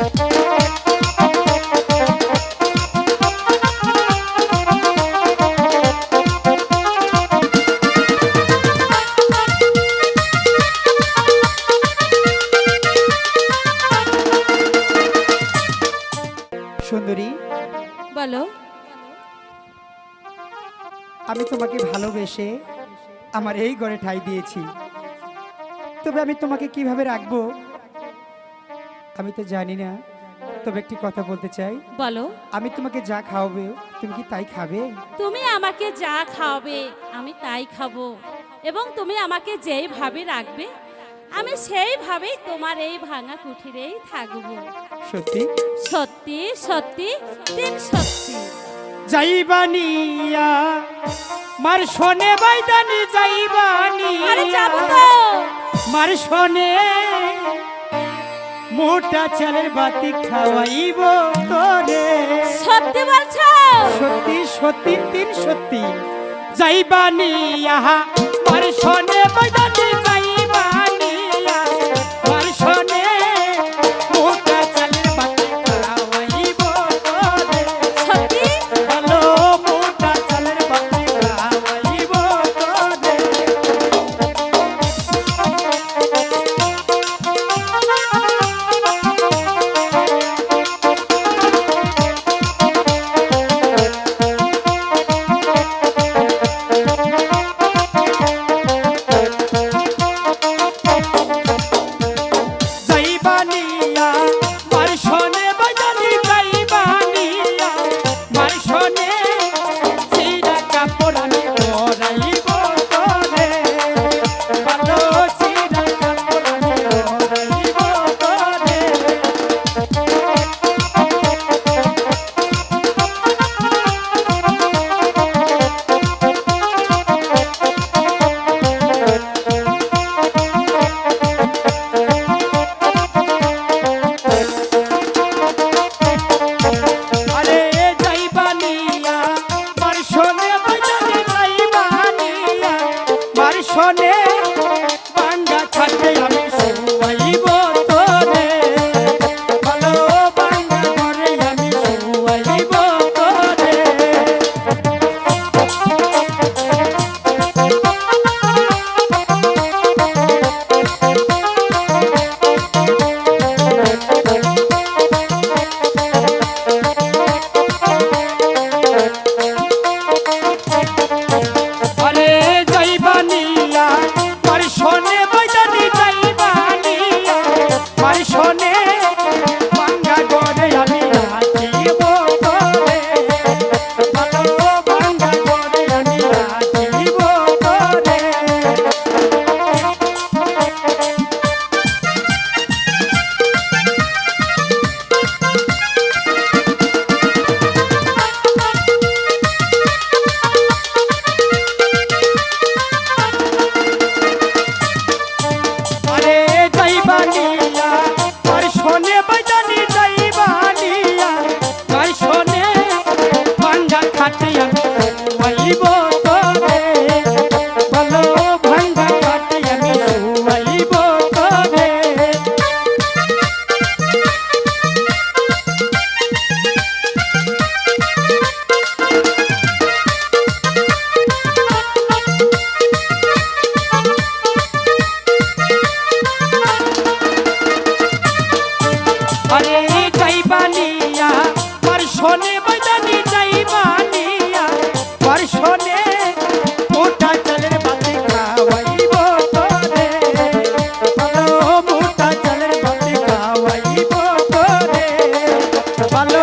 সুন্দরী বলো। আমি তোমাকে ভালোবেসে আমার এই ঘরে ঠাই দিয়েছি। তবে আমি তোমাকে কীভাবে রাখব? আমি তো জানি না। তবে একটি কথা বলতে চাই। বলো। আমি তোমাকে যা খাওয়াবে তুমি কি তাই খাবে? তুমি আমাকে যা খাওয়াবে আমি তাই খাব। এবং তুমি আমাকে যেইভাবে রাখবে আমি সেইভাবেই তোমার এই ভাঙা কুঠিরেই থাকব। সত্যি? সত্যি সত্যি তিন সত্যি। যাইবানিয়া মার শোনে বাইদানি যাইবানি আরে যাব তো। মার শোনে মোটা চালের বাতি খাওয়াইব তোরে। সত্যি বলছো? সত্যি সত্যি তিন সত্যি। যাইবানি আহা মার শোনে বাইদানি আর শোনে বাজানি যাইবানিয়া আর শোনে মোটা চালের বাতি খাওয়াইব তোরে। ভালো মোটা চালের বাতি খাওয়াইব তোরে। ভালো